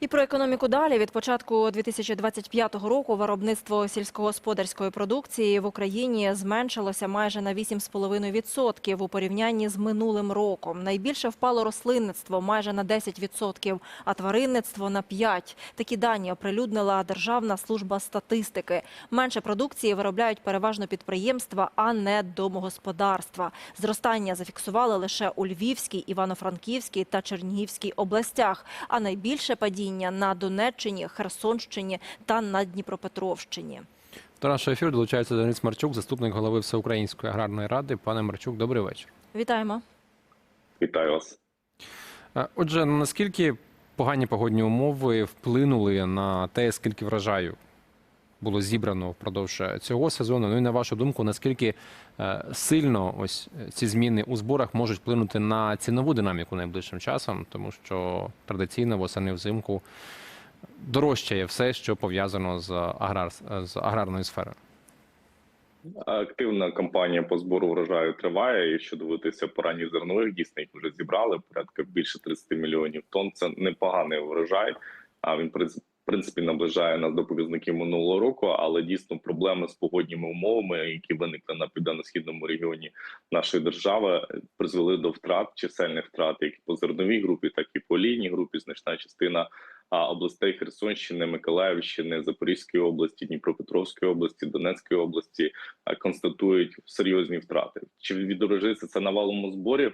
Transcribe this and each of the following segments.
І про економіку далі. Від початку 2025 року виробництво сільськогосподарської продукції в Україні зменшилося майже на 8,5% у порівнянні з минулим роком. Найбільше впало рослинництво майже на 10%, а тваринництво на 5%. Такі дані оприлюднила Державна служба статистики. Менше продукції виробляють переважно підприємства, а не домогосподарства. Зростання зафіксували лише у Львівській, Івано-Франківській та Чернігівській областях, а найбільше падіння на Донеччині, Херсонщині та на Дніпропетровщині. До нашого ефіру долучається Денис Марчук, заступник голови Всеукраїнської аграрної ради. Пане Марчук, добрий вечір. Вітаємо. Вітаю вас. Е, Отже, наскільки погані погодні умови вплинули на те, скільки врожаю було зібрано впродовж цього сезону? Ну і на вашу думку, наскільки е, сильно ось ці зміни у зборах можуть вплинути на цінову динаміку найближчим часом, тому що традиційно восени взимку дорожчає все, що пов'язано з аграр з аграрною сферою. Активна кампанія по збору врожаю триває. Якщо дивитися по ранніх зернових, дійсно їх вже зібрали порядка більше 30 мільйонів тонн. Це непоганий врожай. А він принципі наближає нас до показників минулого року. Але дійсно проблеми з погодніми умовами, які виникли на південно-східному регіоні нашої держави, призвели до втрат чисельних втрат, як по зерновій групі, так і по лінійній групі. Значна частина областей Херсонщини, Миколаївщини, Запорізької області, Дніпропетровської області, Донецької області констатують серйозні втрати. Чи відображається це на валовому зборі?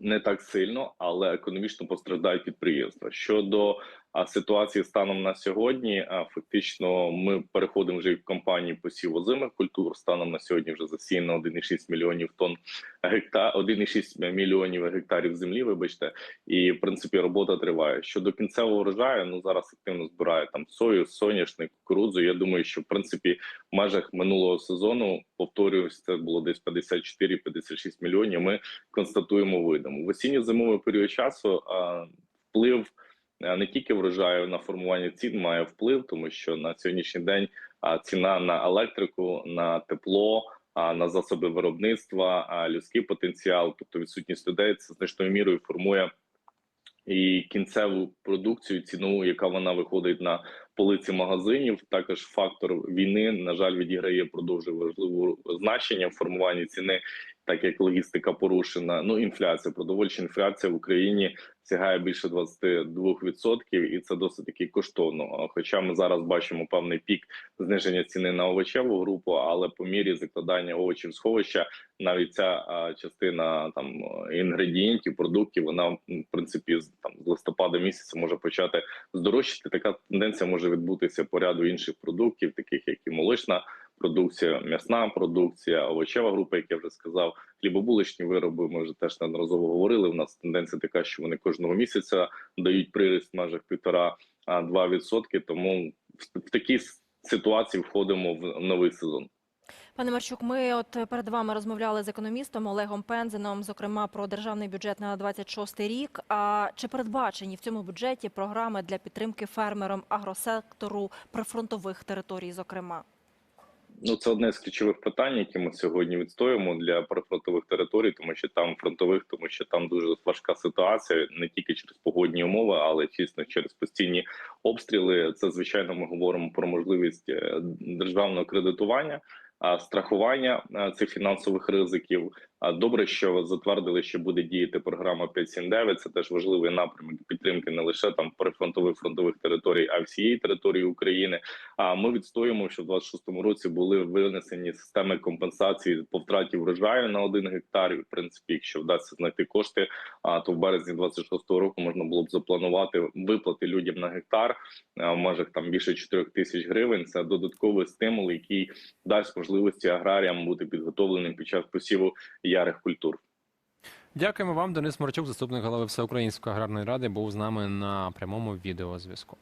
Не так сильно, але економічно постраждають підприємства. Щодо а, ситуації станом на сьогодні, фактично, ми переходимо вже в кампанії посів озимих культур. Станом на сьогодні вже засіяно 1,6 мільйонів тонн гектар, 1,6 мільйонів гектарів землі. Вибачте, і в принципі робота триває. Щодо кінцевого врожаю, ну зараз активно збирає там сою, соняшник, кукурудзу. Я думаю, що в принципі в межах минулого сезону повторююсь, це було десь 54-56 мільйонів. Ми констатуємо видимо в осінньо-зимовий період часу. А, вплив не тільки врожаю на формування цін має вплив, тому що на сьогоднішній день ціна на електрику, на тепло. На засоби виробництва, людський потенціал, тобто відсутність людей, це значною мірою формує і кінцеву продукцію, цінову, яка вона виходить на полиці магазинів. Також фактор війни на жаль відіграє продовжує важливу значення в формуванні ціни, так як логістика порушена. Ну інфляція, продовольча інфляція в Україні сягає більше 22%, і це досить таки коштовно. Хоча ми зараз бачимо певний пік зниження ціни на овочеву групу, але по мірі закладання овочів сховища навіть ця частина там інгредієнтів, продуктів, вона в принципі з там з листопада місяця може почати здорожчати. Така тенденція може відбутися по ряду інших продуктів, таких як і молочна продукція, м'ясна продукція, овочева група, як я вже сказав, хлібобуличні вироби. Ми вже теж неодноразово говорили. У нас тенденція така, що вони кожного місяця дають приріст в межах півтора-два відсотки. Тому в, такій ситуації входимо в новий сезон. Пане Марчук, ми от перед вами розмовляли з економістом Олегом Пензеном, зокрема про державний бюджет на 26 рік. А чи передбачені в цьому бюджеті програми для підтримки фермерам агросектору прифронтових територій, зокрема? Ну, це одне з ключових питань, які ми сьогодні відстоюємо для прифронтових територій, тому що там фронтових, тому що там дуже важка ситуація не тільки через погодні умови, але чесно через постійні обстріли. Це звичайно, ми говоримо про можливість е, державного кредитування. Страхування е, цих фінансових ризиків добре, що затвердили, що буде діяти програма 5.7.9. Це теж важливий напрямок підтримки не лише там прифронтових фронтових територій, а всієї території України. А ми відстоюємо, що в 26-му році були винесені системи компенсації по втраті врожаю на один гектар. В принципі, якщо вдасться знайти кошти, а то в березні 26-го року можна було б запланувати виплати людям на гектар в межах там більше 4 тисяч гривень. Це додатковий стимул, який дасть можливості аграріям бути підготовленим під час посіву ярих культур. Дякуємо вам, Денис Марчук, заступник голови Всеукраїнської аграрної ради, був з нами на прямому відеозв'язку.